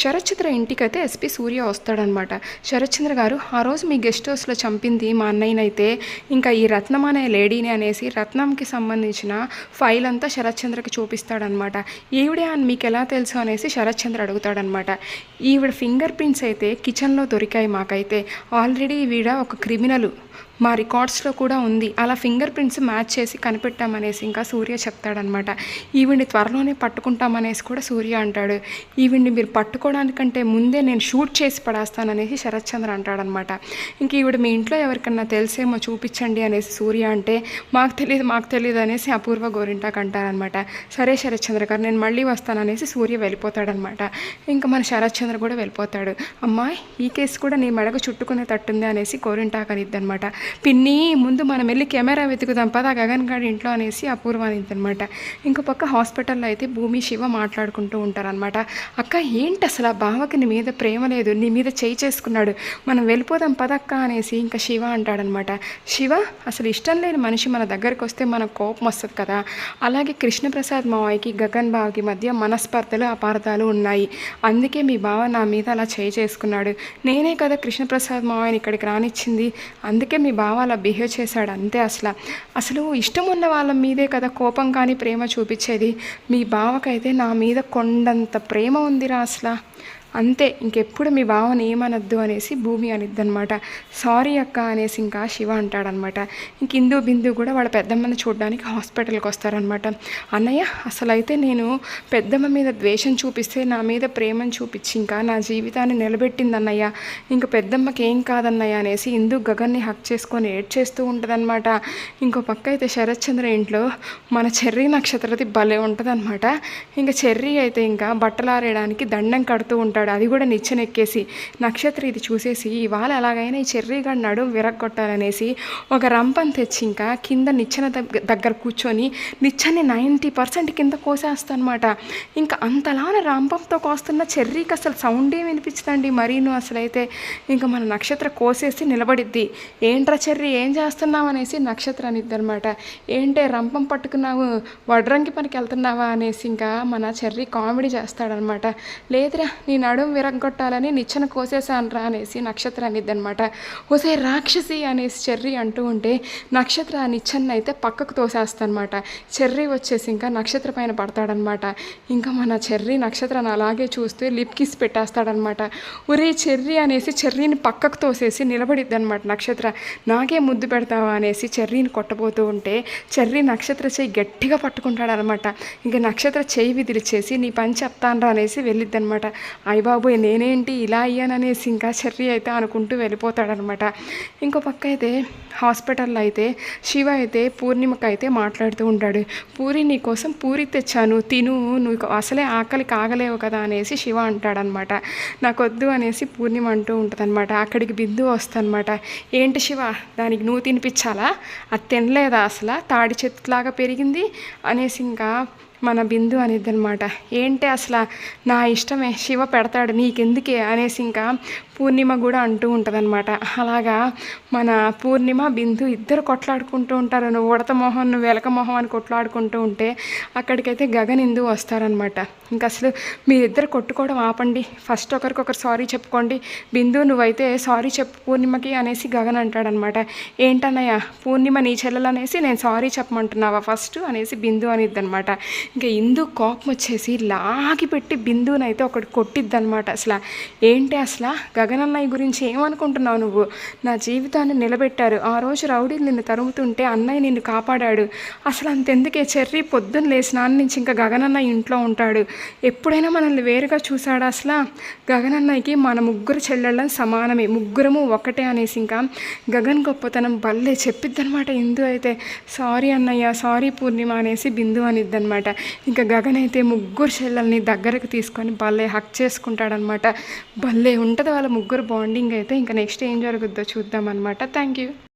శరత్చంద్ర ఇంటికైతే ఎస్పీ సూర్య వస్తాడనమాట శరత్చంద్ర గారు ఆ రోజు మీ గెస్ట్ హౌస్లో చంపింది మా అన్నయ్యనైతే. ఇంకా ఈ రత్నం అనే లేడీని అనేసి రత్నంకి సంబంధించిన ఫైల్ అంతా శరత్చంద్రకి చూపిస్తాడనమాట ఈవిడే అని మీకు ఎలా తెలుసు? అనేసి శరత్చంద్ర అడుగుతాడనమాట ఈవిడ ఫింగర్ ప్రింట్స్ అయితే కిచెన్లో దొరికాయి మాకైతే. ఆల్రెడీ ఈవిడ ఒక క్రిమినల్. మా రికార్డ్స్లో కూడా ఉంది. అలా ఫింగర్ ప్రింట్స్ మ్యాచ్ చేసి కనిపెట్టామనేసి ఇంకా సూర్య చెప్తాడనమాట. ఈవిడ్ని త్వరలోనే పట్టుకుంటామనేసి కూడా సూర్య అంటాడు. ఈవిడ్ని మీరు పట్టుకోవడానికంటే ముందే నేను షూట్ చేసి పడేస్తాననేసి శరత్చంద్ర అంటాడనమాట. ఇంక ఈవిడ మీ ఇంట్లో ఎవరికన్నా తెలిసేమో చూపించండి అనేసి సూర్య అంటే మాకు తెలియదు మాకు తెలియదు అనేసి అపూర్వ గోరింటాకు అంటారనమాట. సరే శరత్చంద్ర గారు నేను మళ్ళీ వస్తాననేసి సూర్య వెళ్ళిపోతాడనమాట. ఇంకా మన శరత్చంద్ర కూడా వెళ్ళిపోతాడు. అమ్మాయి ఈ కేసు కూడా నీ మెడకు చుట్టుకునే తట్టుంది అనేసి గోరింటాకు అనిద్దనమాట. పిన్ని ముందు మనం వెళ్ళి కెమెరా వెతుకుదాం పదా. గగన్ గారి ఇంట్లో అనేసి అపూర్వనిదనమాట. ఇంకో పక్క హాస్పిటల్లో అయితే భూమి శివ మాట్లాడుకుంటూ ఉంటారనమాట. అక్క ఏంటి అసలు ఆ బావకి నీ మీద ప్రేమ లేదు? నీ మీద చేయి చేసుకున్నాడు. మనం వెళ్ళిపోదాం పదక్క అనేసి ఇంకా శివ అంటాడనమాట. శివ అసలు ఇష్టం లేని మనిషి మన దగ్గరికి వస్తే మనకు కోపం వస్తుంది కదా. అలాగే కృష్ణప్రసాద్ మావయ్యకి గగన్ బావకి మధ్య మనస్పర్ధలు అపార్థాలు ఉన్నాయి. అందుకే మీ బావ నా మీద అలా చేయి చేసుకున్నాడు. నేనే కదా కృష్ణప్రసాద్ మావయ్యని ఇక్కడికి రానిచ్చింది. అందుకే మీ బావ అలా బిహేవ్ చేశాడు అంతే అసలు. అసలు ఇష్టం ఉన్న వాళ్ళ మీదే కదా కోపం కానీ ప్రేమ చూపించేది. మీ బావకైతే నా మీద కొండంత ప్రేమ ఉందిరా అసలు. అంతే ఇంకెప్పుడు మీ బావని ఏమనొద్దు అనేసి భూమి అనిద్దనమాట. సారీ అక్క అనేసి ఇంకా శివ అంటాడనమాట. ఇంక ఇందు బిందు కూడా వాళ్ళ పెద్దమ్మని చూడడానికి హాస్పిటల్కి వస్తారనమాట. అన్నయ్య అసలు అయితే నేను పెద్దమ్మ మీద ద్వేషం చూపిస్తే నా మీద ప్రేమను చూపించి ఇంకా నా జీవితాన్ని నిలబెట్టింది అన్నయ్య ఇంక పెద్దమ్మకి ఏం కాదన్నయ్య అనేసి ఇందు గగన్ని హక్ చేసుకొని ఏడ్ చేస్తూ ఉంటుందన్నమాట. ఇంకో పక్క అయితే శరత్చంద్ర ఇంట్లో మన చెర్రీ నక్షత్రది భలే ఉంటుందన్నమాట. ఇంకా చెర్రీ అయితే ఇంకా బట్టలారేయడానికి దండం కడుతూ ఉంటాడు. అది కూడా నిచ్చెనెక్కేసి నక్షత్ర ఇది చూసేసి ఇవాళ ఎలాగైనా ఈ చెర్రీగాడు నడుము విరగొట్టాలనేసి ఒక రంపం తెచ్చి ఇంకా కింద నిచ్చెన దగ్గర కూర్చొని నిచ్చెని నైంటీ పర్సెంట్ కింద కోసేస్తానమాట. ఇంకా అంతలానే రంపంతో కోస్తున్న చెర్రీకి అసలు సౌండే వినిపించదండి మరీను అసలు అయితే ఇంకా మన నక్షత్ర కోసేసి నిలబడిద్ది. ఏంట్రా చెర్రీ ఏం చేస్తున్నావు అనేసి నక్షత్ర అనిద్ది అనమాట ఏంటే రంపం పట్టుకున్నావు వడ్రంగి పనికి వెళ్తున్నావా అనేసి ఇంకా మన చెర్రీ కామెడీ చేస్తాడనమాట. లేదురా నేను నడుం విరగొట్టాలని నిచ్చెన కోసేసాను రా అనేసి నక్షత్ర అనిద్దనమాట ఓసే రాక్షసి అనేసి చెర్రీ అంటూ ఉంటే నక్షత్ర ఆ నిచ్చెన్న అయితే పక్కకు తోసేస్తానమాట చెర్రీ వచ్చేసి ఇంకా నక్షత్ర పైన పడతాడనమాట ఇంకా మన చెర్రీ నక్షత్రాన్ని అలాగే చూస్తూ లిప్ కిస్ పెట్టేస్తాడనమాట ఒరే చెర్రీ అనేసి చెర్రీని పక్కకు తోసేసి నిలబడిద్ది అనమాట నక్షత్ర. నాకే ముద్దు పెడతావా అనేసి చెర్రీని కొట్టబోతూ ఉంటే చెర్రీ నక్షత్ర చెయ్యి గట్టిగా పట్టుకుంటాడనమాట ఇంకా నక్షత్ర చెయ్యి విదిలిచేసి నీ పని చెప్తానరా అనేసి వెళ్ళిద్ది అనమాట బాబోయ్ నేనేంటి ఇలా అయ్యాననేసి ఇంకా చెర్రీ అయితే అనుకుంటూ వెళ్ళిపోతాడనమాట. ఇంకో పక్క అయితే హాస్పిటల్లో అయితే శివ అయితే పూర్ణిమకు అయితే మాట్లాడుతూ ఉంటాడు. పూరి నీకోసం పూరి తెచ్చాను తిను నువ్వు అసలే ఆకలి కాగలేవు కదా అనేసి శివ అంటాడనమాట. నాకు వద్దు అనేసి పూర్ణిమ అంటూ ఉంటుందన్నమాట అక్కడికి బిందు వస్తుందన్నమాట ఏంటి శివ దానికి నువ్వు తినిపించాలా? అది తినలేదా అసలు? తాడి చెట్టులాగా పెరిగింది అనేసి ఇంకా మన బిందు అనేది అనమాట ఏంటి అసలు నా ఇష్టమే శివ పెడతాడు నీకెందుకే? అనేసి ఇంకా పూర్ణిమ కూడా అంటూ ఉంటుందన్నమాట. అలాగా మన పూర్ణిమ బిందు ఇద్దరు కొట్లాడుకుంటూ ఉంటారు. నువ్వు ఉడత మొహం నువ్వు వెలక మొహం అని కొట్లాడుకుంటూ ఉంటే అక్కడికైతే గగన్ ఇందు వస్తారనమాట ఇంకా అసలు మీరిద్దరు కొట్టుకోవడం ఆపండి. ఫస్ట్ ఒకరికొకరు సారీ చెప్పుకోండి. బిందు నువ్వైతే సారీ చెప్పు పూర్ణిమకి అనేసి గగన్ అంటాడనమాట ఏంటన్నయ్య పూర్ణిమ నీ చెల్లెలు అనేసి నేను సారీ చెప్పమంటున్నావా ఫస్ట్? అనేసి బిందు అనిద్ది అనమాట ఇంకా ఇందు కోపం వచ్చేసి లాగి పెట్టి బిందునైతే ఒకటి కొట్టిద్దనమాట అసలు. ఏంటి అసలు? గగనన్నయ్య గురించి ఏమనుకుంటున్నావు నువ్వు? నా జీవితాన్ని నిలబెట్టారు. ఆ రోజు రౌడీలు నిన్ను తరుముతుంటే అన్నయ్య నిన్ను కాపాడాడు. అసలు అంతెందుకే? చెర్రీ పొద్దున్న లేచినాన్న నుంచి ఇంకా గగనన్నయ్య ఇంట్లో ఉంటాడు. ఎప్పుడైనా మనల్ని వేరుగా చూశాడా అసలు? గగనన్నయ్యకి మన ముగ్గురు చెల్లెళ్ళని సమానమే. ముగ్గురము ఒకటే అనేసి ఇంకా గగన్ గొప్పతనం భలే చెప్పిద్దనమాట ఇందు అయితే. సారీ అన్నయ్య సారీ పూర్ణిమ అనేసి బిందు అనిద్దనమాట ఇంకా గగన్ అయితే ముగ్గురు చెల్లెల్ని దగ్గరకు తీసుకొని భలే హక్ చేసుకుంటాడనమాట. భలే ఉంటుంది వాళ్ళ ముగ్గురు బాండింగ్ అయితే. ఇంకా నెక్స్ట్ ఏం జరుగుద్దో చూద్దాం అనమాట థ్యాంక్ యూ